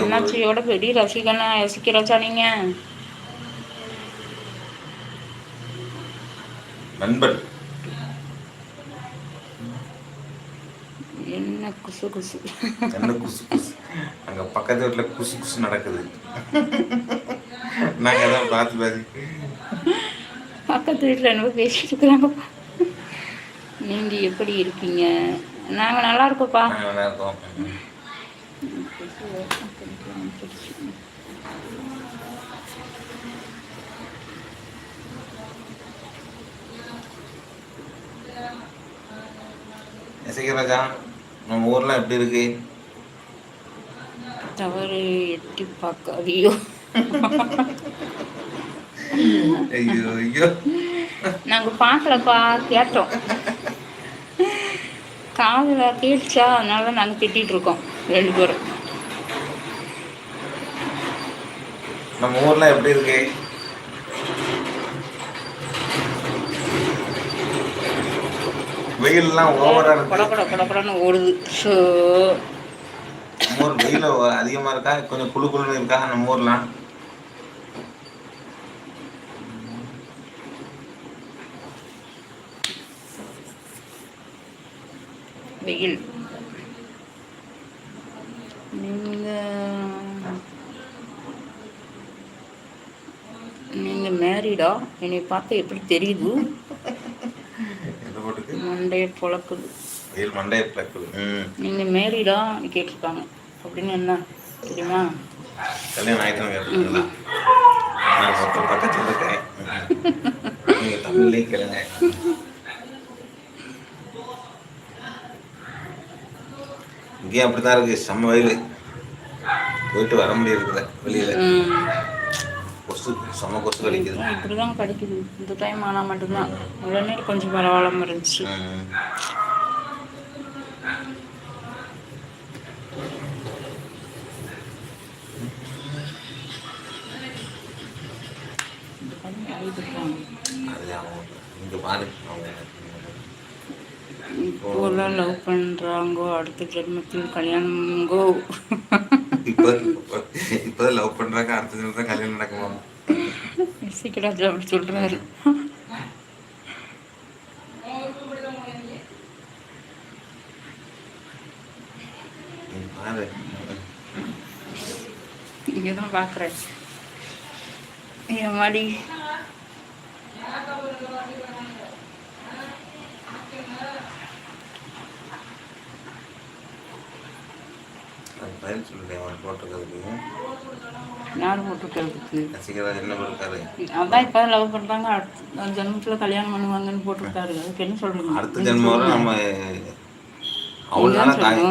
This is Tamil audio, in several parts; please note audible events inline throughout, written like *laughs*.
அண்ணாச்சியோட பெரிய ரசிகனா ரசிகராச்சா நீங்க நண்பன். என்ன குசு குசு. என்ன குசு குசு? அங்க பக்கத்து வீட்டுல குசு குசு நடக்குது. நாங்க தான் பார்த்து பார்த்து. பக்கத்து வீட்டில் என்னவோ பேசிட்டு இருக்கிறாங்கப்பா நீங்க எப்படி இருக்கீங்க? நாங்க நல்லா இருக்கோம்ப்பா. நாங்க நல்லா இருக்கோம். இசைக்கராஜா நம்ம ஊர்லாம் எப்படி இருக்கு? தவறு எட்டி பார்க்காதியோ. ஐயோ ஐயோ. நாங்க பார்க்கலப்பா கேட்டோம். காதுல கேட்டுச்சா அதனால நாங்க திட்டிட்டு இருக்கோம் ரெண்டு பேரும். நம்ம ஊர்லாம் எப்படி இருக்கு? வெயில்லாம் ஓவரா கொட இருக்கு. ஓடுது. ஸோ நம்ம ஊர் வெயில் அதிகமா இருக்கா? கொஞ்சம் குளு குளுன்னு இருக்கா நம்ம ஊர்லாம் வெயில் நீங்க நீங்க மேரிடா என்னை பார்த்து எப்படி தெரியுது? மண்டைய பொழக்குது. வெயில் மண்டைய பிளக்குது ம். நீங்க மேரிடா கேட்டிருக்காங்க. அப்படின்னு என்ன? தெரியுமா? கல்யாணம் ஆயிட்டு கேட்டுருக்கீங்களா நான் மொத்தம் பக்கத்தில் இருக்கேன். நீங்க தமிழ்லேயே கேளுங்க. இங்கேயும் அப்படித்தான் இருக்கு. செம்ம வெயில். போயிட்டு வர முடியறதில்ல வெளியில. கொசு செம்ம கொசு கடிக்குது இப்படிதான் கிடைக்குது. இந்த டைம் ஆனா மட்டும்தான். உடனே கொஞ்சம் பரவாயில்லாம இருந்துச்சு. இப்போலாம் லவ் பண்றாங்கோ அடுத்த ஜென்மத்தில் கல்யாணங்கோ இப்போ இப்போதான் லவ் பண்றாங்க அடுத்த தான் கல்யாணம் நடக்குமா? சிக்கராஜா அப்படி சொல்றாரு. நீ பாரு இங்கதான் பாக்குறேன். என் மாதிரி அது பதில் சொல்லுறேன் அவன் போட்டிருக்கிறதுக்கு. யார் போட்டுக்கிறதுக்கு ரசிகராஜ் என்ன போட்டிருக்காரு அதான் இப்போ லவ் பண்றாங்க அடுத்த ஜென்மத்தில் கல்யாணம் பண்ணுவாங்கன்னு போட்டிருக்காரு. அதுக்கு என்ன சொல்றீங்க அடுத்த ஜென்மம் வரை நம்ம அவ்வளோ காய்.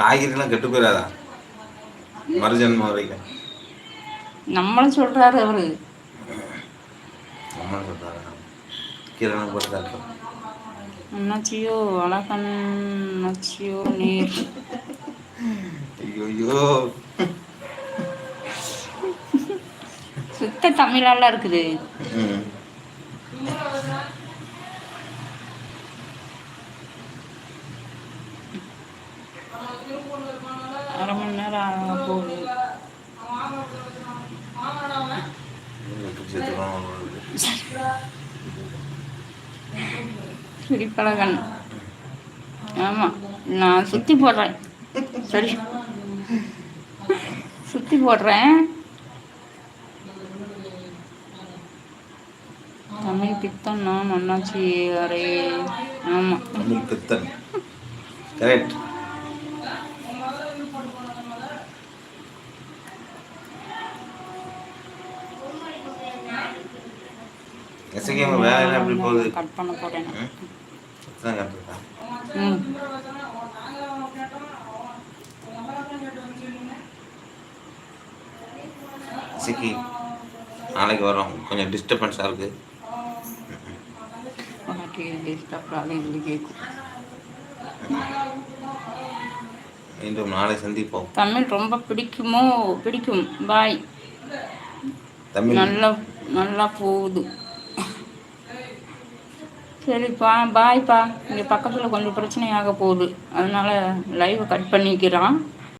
காய்கறிலாம் கெட்டு போயிடாதா? மறுஜென்மம் வரைக்கும். நம்மளும் சொல்றாரு அவரு. நம்ம சொல்கிறாங்க கீழே போட்டுருக்காரு அண்ணாச்சியோ அழகன் அண்ணாச்சியோ நீர். *laughs* ஐயோ சுத்த தமிழாலாம் இருக்குது. அரை மணி நேரம் போகுது. சிரிப்பழகன். ஆமாம் நான் சுற்றி போடுறேன். சரி சுற்றி போடுறேன். தமிழ் பித்தன் நான் அண்ணாச்சி அரே. ஆமாம் தமிழ் பித்தன் கரெக்ட் கட் பண்ண போகிறேன் ம். இசைக்கு நாளைக்கு வரோம் கொஞ்சம் டிஸ்டர்பன்ஸாக இருக்குது உனக்கு டிஸ்டர்ப் இது கேட்கும் மீண்டும் நாளை சந்திப்போம். தமிழ் ரொம்ப பிடிக்குமோ? பிடிக்கும். பாய். தமிழ். நல்லா நல்லா போகுது. சரிப்பா பாய்ப்பா. இங்கே பக்கத்தில் கொஞ்சம் பிரச்சனையாக போகுது. அதனால லைவை கட் பண்ணிக்கிறான்.